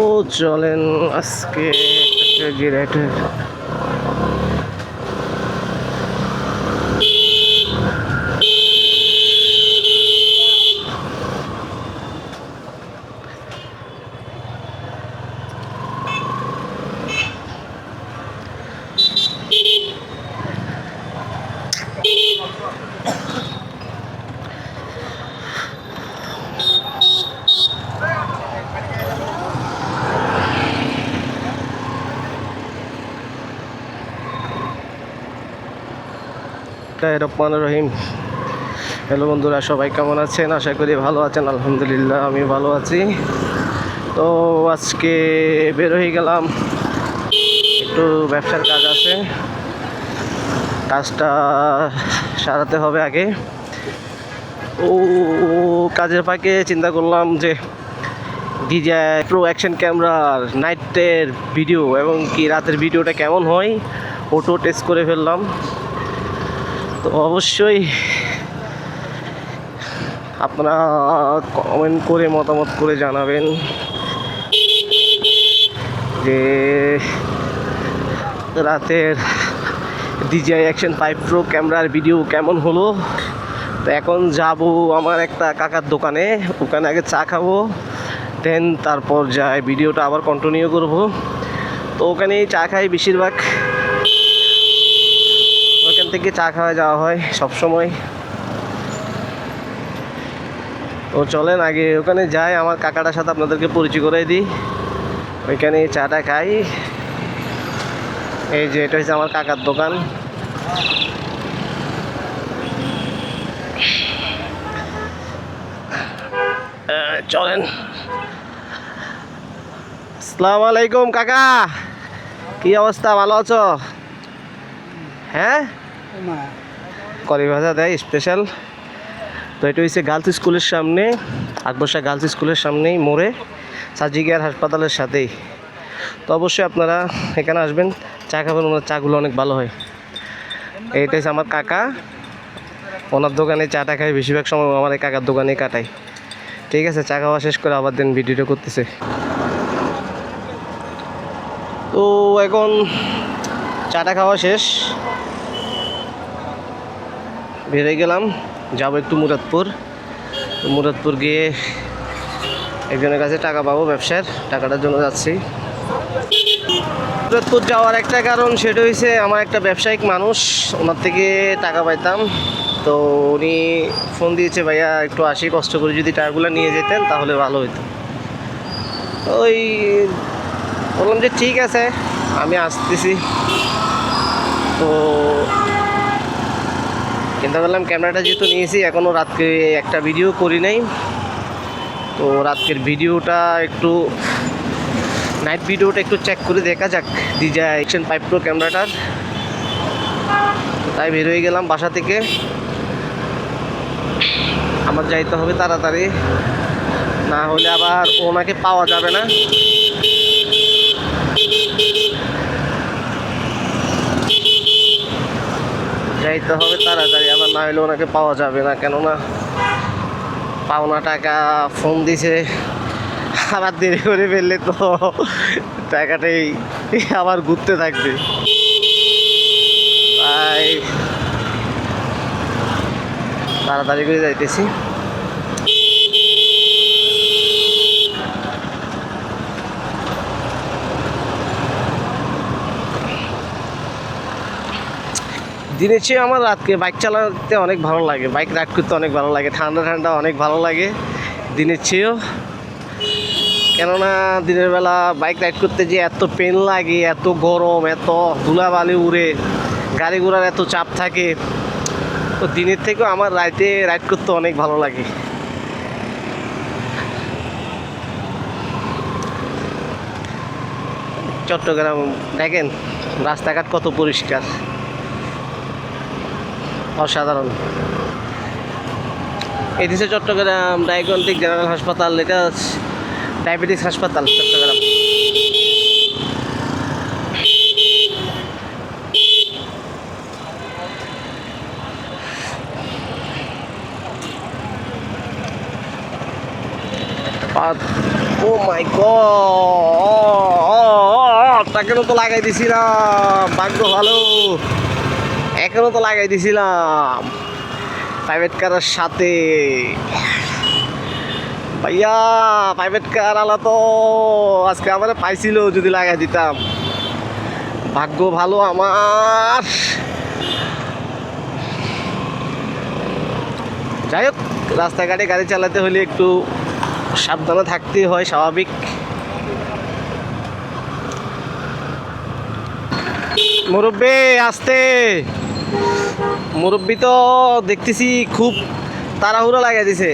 ও চলেন আজকে একটা রহমান রহিম। হ্যালো বন্ধুরা, সবাই কেমন আছেন? আশা করি ভালো আছেন, আলহামদুলিল্লাহ আমি ভালো আছি। তো আজকে বের হয়ে গেলাম। একটু ব্যবসার কাজ আছে। কাজটা সারাতে হবে আগে। ও, কাজের ফাঁকে চিন্তা করলাম যে ডিজে প্রো অ্যাকশন ক্যামেরার নাইটের ভিডিও এবং কি রাতের ভিডিওটা কেমন হয় ওটো টেস্ট করে ফেললাম। তো অবশ্যই আপনারা কমেন্ট করে মতামত করে জানাবেন যে রাতের ডিজিআই অ্যাকশন ফাইভ প্রো ক্যামেরার ভিডিও কেমন হলো? তো এখন যাব আমার একটা কাকার দোকানে, ওখানে আগে চা খাব দেন তারপর যাই ভিডিওটা আবার কন্টিনিউ করব। তো ওখানেই চা খাই বেশিরভাগ। থেকে চা খাওয়া যাওয়া হয় সব সময়। তো চলেন, আগে ওখানে যাই, আমার কাকাটার সাথে আপনাদেরকে পরিচয় করে দিই। ওইখানে চাটা খাই। এই যে, এটা হচ্ছে আমার কাকার দোকান। চলেন। আসসালামু আলাইকুম, কাকা। কি অবস্থা? ভালো আছো? হ্যাঁ? করি ভাজা দেয় স্পেশাল তো এটা হচ্ছে গার্লস স্কুলের সামনে আকবরশা গার্লস স্কুলের সামনেই, মোড়ে সার্জিকেয়ার হাসপাতালের সাথেই। তো অবশ্যই আপনারা এখানে আসবেন, চা খাবেন, ওনার চাগুলো অনেক ভালো হয়। এইটা হচ্ছে আমার কাকা। ওনার দোকানে চাটা খাই বেশিরভাগ সময় আমার এই কাকার দোকানে কাটাই ঠিক আছে, চা খাওয়া শেষ করে আবার দিন ভিডিওটা করতেছে। তো এখন চাটা খাওয়া শেষ। বেরিয়ে গেলাম। যাব একটু মুরাদপুর। মুরাদপুর গিয়ে একজনের কাছে টাকা পাবো ব্যবসার। টাকাটার জন্য যাচ্ছি। মুরাদপুর যাওয়ার একটা কারণ সেটা হয়েছে আমার একটা ব্যবসায়িক মানুষ, ওনার থেকে টাকা পাইতাম। তো উনি ফোন দিয়েছে, ভাইয়া, একটু আসি, কষ্ট করে যদি টাকাগুলো নিয়ে যেতেন, তাহলে ভালো হতো ওই বললাম যে, ঠিক আছে, আমি আসতেছি। তো চিন্তা করলাম ক্যামেরাটা যেহেতু নিয়েছি, এখনও রাতকে একটা ভিডিও করি নাই। তো রাতের ভিডিওটা একটু নাইট ভিডিওটা একটু চেক করে দেখা যাক ডিজা অ্যাকশন পাইপ প্রো ক্যামেরাটার। তাই বের হয়ে গেলাম বাসা থেকে। আমার যাইতে হবে তাড়াতাড়ি। না হলে আবার ওনাকে পাওয়া যাবে না। যাইতে হবে তাড়াতাড়ি, আবার না হলে ওনাকে পাওয়া যাবে না, কেননা পাওনা টাকা ফোন দিছে, আবার দেরি করে ফেললে তো টাকাটাই আবার ঘুরতে থাকবে। তাড়াতাড়ি করে যাইতেছি। দিনের চেয়ে আমার রাতকে বাইক চালাতে অনেক ভালো লাগে, বাইক রাইড করতে অনেক ভালো লাগে, ঠান্ডা ঠান্ডা অনেক ভালো লাগে দিনের চেয়েও। কেননা দিনের বেলা বাইক রাইড করতে যে এত পেন লাগে, এত গরম, এত ধুলাবালি উড়ে, গাড়ি ঘোড়ার এত চাপ থাকে, তো দিনের থেকেও আমার রাইতে রাইড করতে অনেক ভালো লাগে। চট্টগ্রাম দেখেন, রাস্তাঘাট কত পরিষ্কার। অসাধারণ। হচ্ছে চট্টগ্রাম ডায়াগনস্টিক জেনারেল হাসপাতাল, এটা ডায়াবেটিস হাসপাতাল, চট্টগ্রাম। ও মাই তাকেও তো লাগাই দিছিলাম, ভাগ্য ভালো। এখনও তো লাগাই দিছিলাম। প্রাইভেট কারের সাথে। ভাইয়া প্রাইভেট কার আলা তো আজকে আমার পাইছিল যদি লাগাই দিতাম। ভাগ্য ভালো আমার। যাই হোক, রাস্তাঘাটে গাড়ি চালাতে হলে একটু সাবধানে থাকতেই হয়, স্বাভাবিক। মুরব্বী, আসতে। মুরব্বী তো দেখতেছি খুব তাড়াহুড়ো লাগিয়ে দিছে।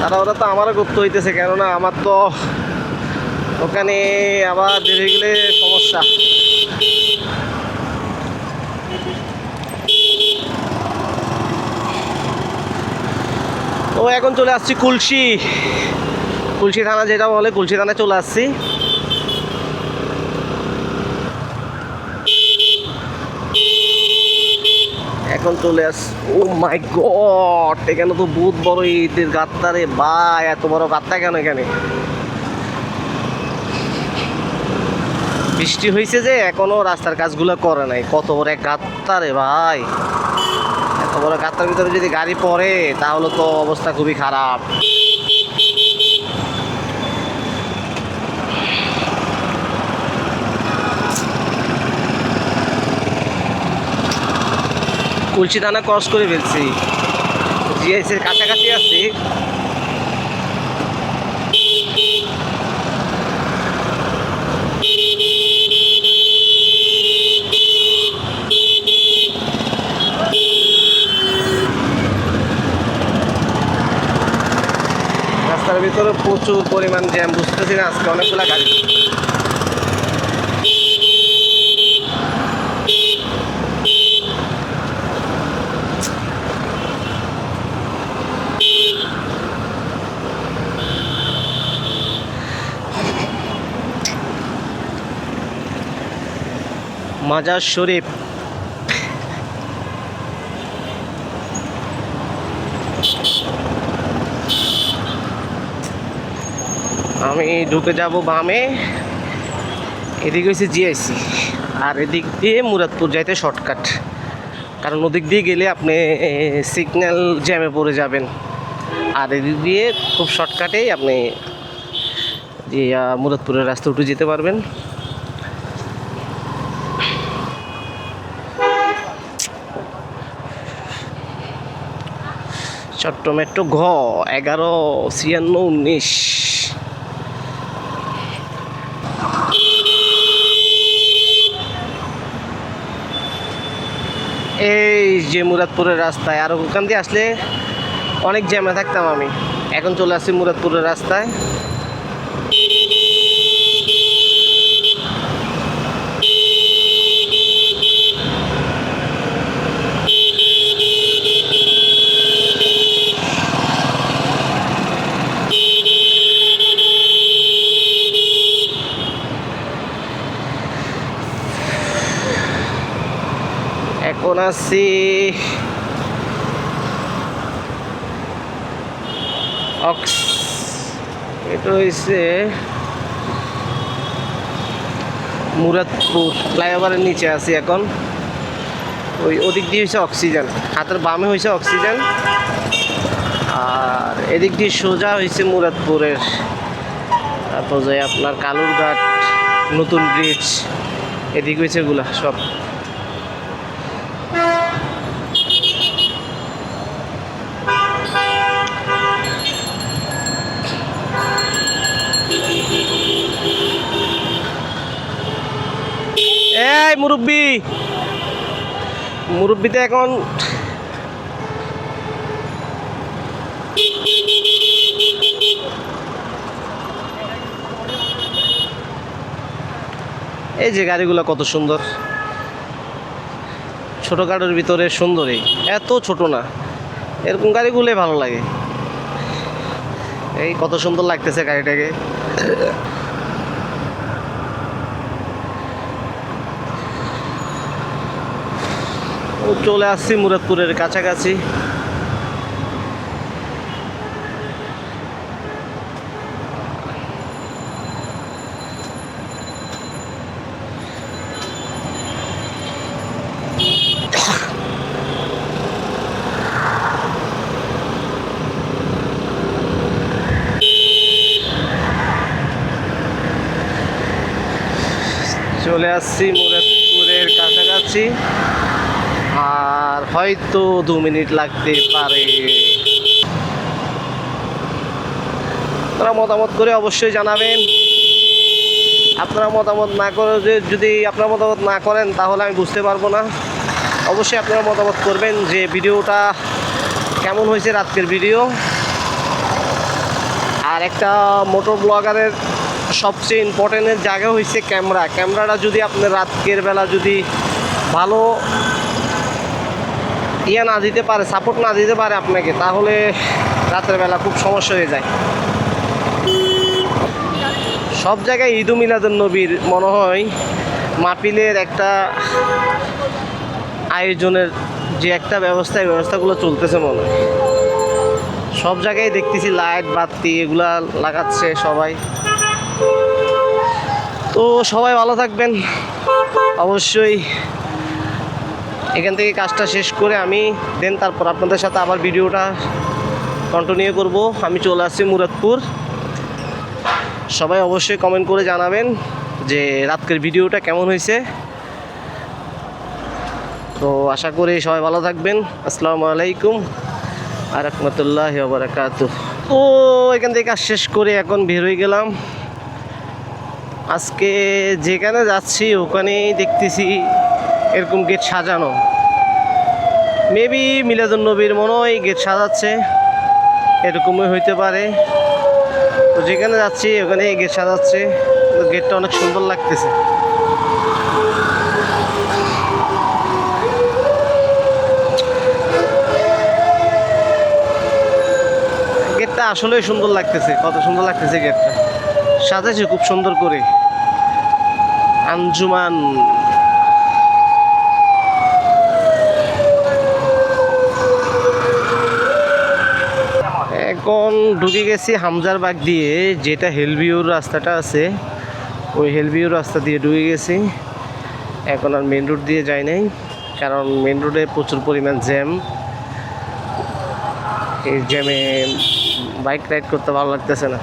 তাড়াহুড়ো তো আমারও করতে হইতেছে, কেননা আমার তো ওখানে আবার দেরি গেলে সমস্যা। তো এখন চলে আসছি কুলসি। কুলসি থানা যেটা বলে, কুলসি থানায় চলে আসছি। এখন চলে আস, ও মাই গড, এখানে তো বহুত বড় ঈদের গাত্তা রে ভাই, এত বড় গাত্তা কেন এখানে? বৃষ্টি হয়েছে যে, এখনও রাস্তার কাজগুলো করে নাই। কত বড় এক গাত্তা রে ভাই। এত বড় গাত্তার ভিতরে যদি গাড়ি পড়ে, তাহলে তো অবস্থা খুবই খারাপ। কুলসি থানা ক্রস করে ফেলছি। জিএসের কাছাকাছি আছি। রাস্তার ভিতরে প্রচুর পরিমাণ জ্যাম, বুঝতেছি না আজকে অনেকগুলা গাড়ি। মাজার শরীফ। আমি ঢুকে যাব বামে। এদিকে হচ্ছে জিআইসি। আর এদিক দিয়ে মুরাদপুর যাইতে শর্টকাট। কারণ ওদিক দিয়ে গেলে আপনি সিগন্যাল জ্যামে পড়ে যাবেন। আর এদিক দিয়ে খুব শর্টকাটেই আপনি, যে মুরাদপুরের রাস্তা উঠে যেতে পারবেন। চট্ট মেট্রো ঘ, এগারো, ছিয়ান্ন, উনিশ। এই যে মুরাদপুরের রাস্তায়, আর ওখান দিয়ে আসলে অনেক জ্যামে থাকতাম আমি। এখন চলে আসছি মুরাদপুরের রাস্তায়। আসছি অক্স এটা হয়েছে মুরাদপুর ফ্লাইওভারের নিচে আছি এখন। ওই ওদিক দিয়ে হয়েছে অক্সিজেন। হাতের বামে হয়েছে অক্সিজেন। আর এদিক দিয়ে সোজা হয়েছে মুরাদপুরের। তারপর যে আপনার কালুরঘাট, নতুন ব্রিজ এদিক হয়েছে এগুলা সব। এই, মুরব্বি। মুরব্বিতে এখন এই যে গাড়িগুলো কত সুন্দর। ছোট গাড়ির ভিতরে সুন্দরী, এত ছোট না। এরকম গাড়িগুলোই ভালো লাগে। এই কত সুন্দর লাগতেছে গাড়িটাকে। চলে আসছি মুরাদপুরের কাছাকাছি। চলে আসছি মুরাদপুরের কাছাকাছি। হয়তো দু মিনিট লাগতে পারে। আপনারা মতামত করে অবশ্যই জানাবেন। আপনারা মতামত না করে যদি আপনারা মতামত না করেন, তাহলে আমি বুঝতে পারব না। অবশ্যই আপনারা মতামত করবেন যে ভিডিওটা কেমন হয়েছে রাতের ভিডিও। আর একটা মোটর ব্লগারের সবচেয়ে ইম্পর্টেন্টের জায়গা হয়েছে ক্যামেরা। ক্যামেরাটা যদি আপনার রাতের বেলা যদি ভালো ইয়ে না দিতে পারে সাপোর্ট না দিতে পারে আপনাকে, তাহলে রাতের বেলা খুব সমস্যা হয়ে যায়। সব জায়গায় ঈদু মিলাদুল নবীর মনে হয় মাপিলের একটা আয়োজনের যে একটা ব্যবস্থা, এই ব্যবস্থাগুলো চলতেছে মনে হয়। সব জায়গায় দেখতেছি লাইট বাতি, এগুলা লাগাচ্ছে সবাই। তো সবাই ভালো থাকবেন। অবশ্যই এখান থেকে কাজটা শেষ করে আমি দেন তারপর আপনাদের সাথে আবার ভিডিওটা কন্টিনিউ করব। আমি চলে আসছি মুরাদপুর। সবাই অবশ্যই কমেন্ট করে জানাবেন যে রাতকের ভিডিওটা কেমন হয়েছে। তো আশা করি সবাই ভালো থাকবেন। আসসালামু আলাইকুম আর রহমতুল্লাহ বারাকাত তো এখান থেকে কাজ শেষ করে এখন বের হয়ে গেলাম। আজকে যেখানে যাচ্ছি ওখানেই দেখতেছি এরকম গেট সাজানো। মেবি মিলাদুল নবীর মনে হয় গেট সাজাচ্ছে। এরকমই হইতে পারে। তো যেখানে যাচ্ছি ওখানে গেট সাজাচ্ছে। গেটটা অনেক সুন্দর লাগতেছে। গেটটা আসলেই সুন্দর লাগতেছে। কত সুন্দর লাগতেছে গেটটা। সাজাইছে খুব সুন্দর করে। আঞ্জুমান। এখন ঢুকে গেছি হামজার বাগ দিয়ে, যেটা হেলভিউর রাস্তাটা আছে। ওই হেলভিউর রাস্তা দিয়ে ঢুকে গেছি। এখন আর মেন রোড দিয়ে যাই নাই, কারণ মেন রোডে প্রচুর পরিমাণ জ্যাম। এই জ্যামে বাইক রাইড করতে ভালো লাগতেছে না।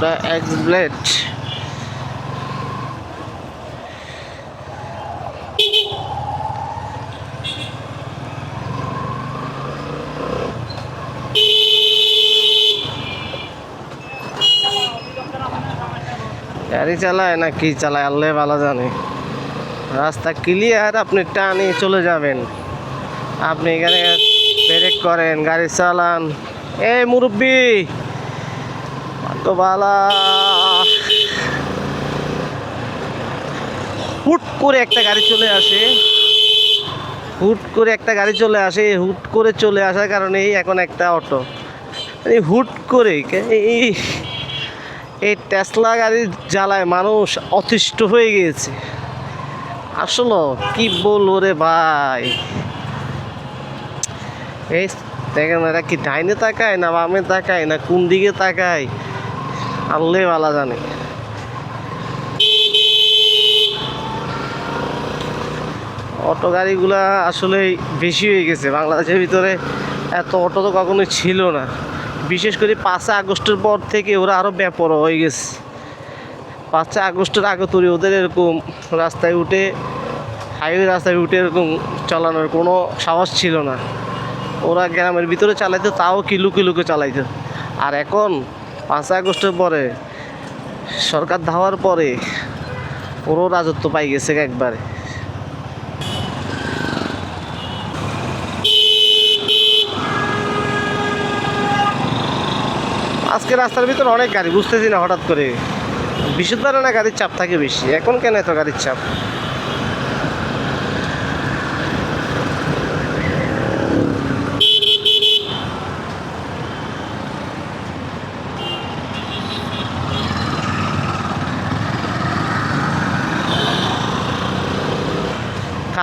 Honda X-Blade গাড়ি চালায় না কি চালায়, আল্লাহ ভালো জানে। রাস্তা ক্লিয়ার আপনি টানে চলে যাবেন। আপনি এখানে ব্রেক করেন, গাড়ি চালান। এই মুরব্বী! তো বালা হুট করে একটা গাড়ি চলে আসে। হুট করে একটা গাড়ি চলে আসে। হুট করে চলে আসার কারণেই এখন একটা অটো। এই হুট করে এই টেসলা গাড়ির জ্বালায় মানুষ অতিষ্ঠ হয়ে গিয়েছে। আসলো, কি বলব রে ভাই? এই দেখেন এরা কি ডাইনে তাকায় না বামে তাকায় না কোন দিকে তাকায়? আল্লে বালা জানে। অটো গাড়িগুলা আসলে বেশি হয়ে গেছে বাংলাদেশের ভিতরে। এত অটো তো কখনোই ছিল না। বিশেষ করে পাঁচই আগস্টের পর থেকে ওরা আরও ব্যাপর হয়ে গেছে। পাঁচই আগস্টের আগে তৈরি ওদের এরকম রাস্তায় উঠে হাইওয়ে রাস্তায় উঠে এরকম চালানোর কোনো সাহস ছিল না। ওরা গ্রামের ভিতরে চালাইতো, তাও কিলু কিলুকে চালাইতো। আর এখন পাঁচ আগস্টের পরে সরকার ধাওয়ার পরে পুরো রাজত্ব পাই গেছে একবারে। আজকে রাস্তার ভিতরে অনেক গাড়ি, বুঝতেছি না হঠাৎ করে। বিশুদ্ধ না গাড়ির চাপ থাকে বেশি। এখন কেন এত গাড়ির চাপ?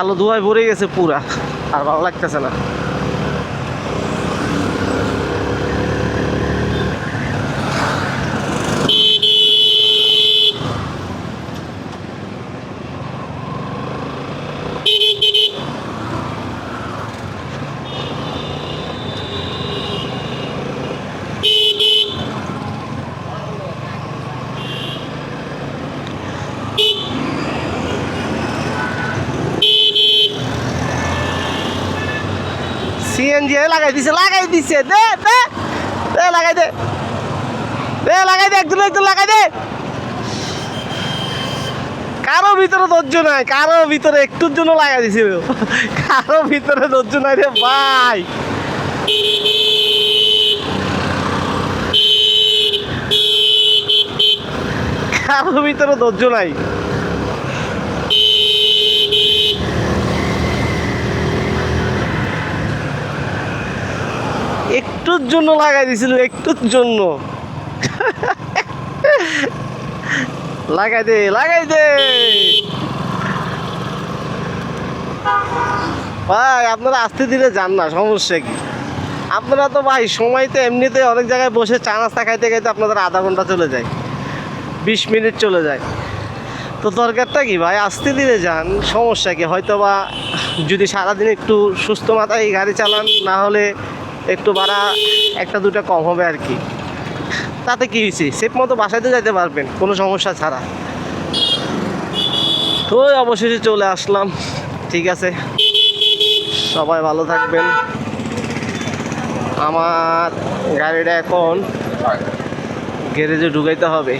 কালো ধোয়ায় ভরে গেছে পুরা আর ভালো লাগতেছে না। সিএনজি লাগাই দিছে লাগাই দিছে। দে দে দে, লাগাই দে। দে, লাগাই দে লাগাই দে। কারও ভিতরে ধৈর্য নাই, কারও ভিতরে একটুর জন্য লাগাই দিছে। কারও ভিতরে ধৈর্য নাই রে ভাই। কারও ভিতরে ধৈর্য নাই। একটুর জন্য লাগাই দিছিল, একটুর জন্য। লাগাই দে লাগাই দে। ভাই, আপনারা আস্তে ধীরে যান না, সমস্যা কি? আপনারা তো ভাই, সময় তো এমনিতে অনেক জায়গায় বসে চা নাস্তা খাইতে খাইতে আপনাদের আধা ঘণ্টা চলে যায়, বিশ মিনিট চলে যায়। তো দরকারটা কি ভাই, আস্তে ধীরে যান, সমস্যা কি? হয়তো বা যদি সারাদিন একটু সুস্থ মাথায় গাড়ি চালান, না হলে একটু ভাড়া, একটা, দুটা কম হবে আর কি। তাতে কি হয়েছে? সেফ মতো বাসাতে যাইতে পারবেন, কোনো সমস্যা ছাড়া। তো অবশেষে চলে আসলাম, ঠিক আছে। সবাই ভালো থাকবেন। আমার গাড়িটা এখন গ্যারেজে ঢুকাইতে হবে।